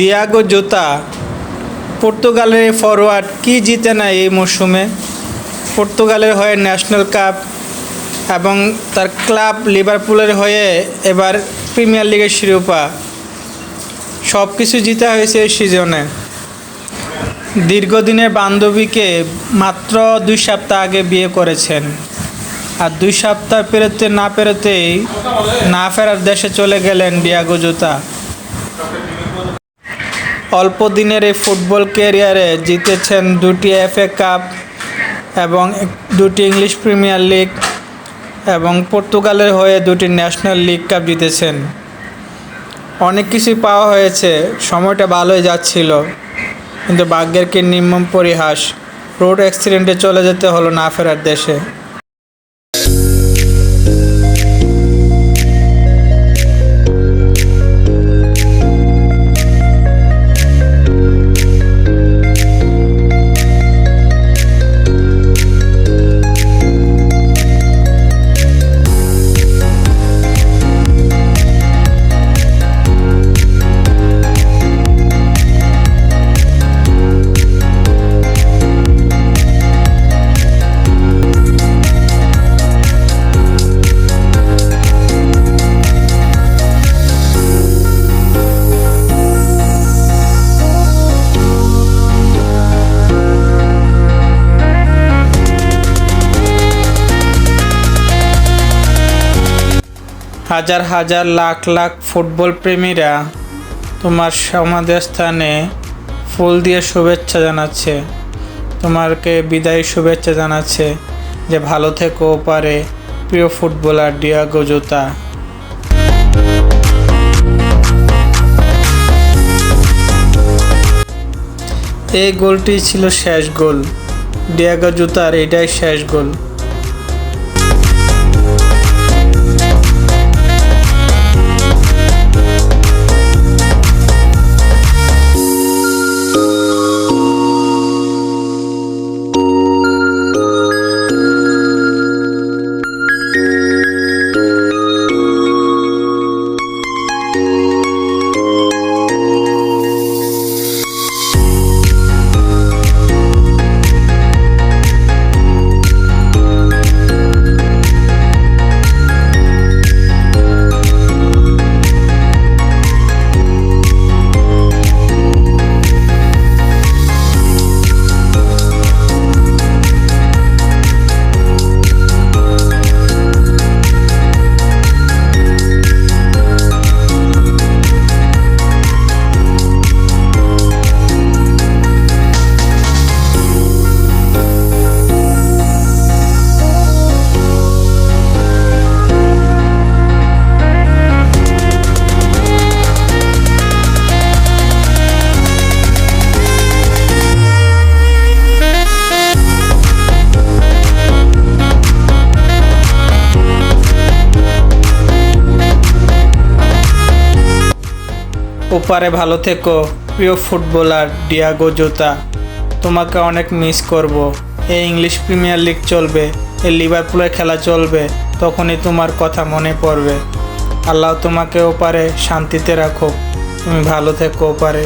Diego জোতা পর্তুগালের forward কি জিতে না এই মরশুমে পর্তুগালের হয়ে ন্যাশনাল কাপ এবং তার ক্লাব লিভারপুলের হয়ে এবার প্রিমিয়ার লিগের শিরোপা। সব কিছু জিতে হয়েছে এই সিজনে দীর্ঘদিনের বান্ধবীকে মাত্র দুই সপ্তাহ আগে বিয়ে করেছেন। আর দুই সপ্তাহ পেরোতে না পেরোতেই না ফেরার দেশে চলে গেলেন ডিয়াগো জোতা অল্প দিনের এই ফুটবল ক্যারিয়ারে জিতেছেন দুটি এফএ কাপ এবং দুটি ইংলিশ প্রিমিয়ার লিগ এবং পর্তুগালের হয়ে দুটি ন্যাশনাল লিগ কাপ জিতেছেন। অনেক কিছুই পাওয়া হয়েছে, সময়টা ভালোই যাচ্ছিল, কিন্তু ভাগ্যের কি নির্মম পরিহাস। রোড অ্যাক্সিডেন্টে চলে যেতে হলো না ফেরার দেশে। হাজার হাজার লাখ লাখ ফুটবল প্রেমীরা তোমার সমাধিস্থানে ফুল দিয়ে শুভেচ্ছা জানাচ্ছে। তোমাকে বিদায় শুভেচ্ছা জানাচ্ছে যে ভালো থেকো পারে প্রিয় ফুটবলার ডিয়াগো জোতা। এই গোলটি ছিল শেষ গোল। ডিয়াগো জুতার এটাই শেষ গোল। ওপারে ভালো থেকো, প্রিয় ফুটবলার ডিয়াগো জোতা। তোমাকে অনেক মিস করব। এই ইংলিশ প্রিমিয়ার লিগ চলবে এই লিভারপুলের খেলা চলবে, তখনই তোমার কথা মনে পড়বে। আল্লাহ তোমাকে ওপারে শান্তিতে রাখো তুমি ভালো থেকো ওপারে।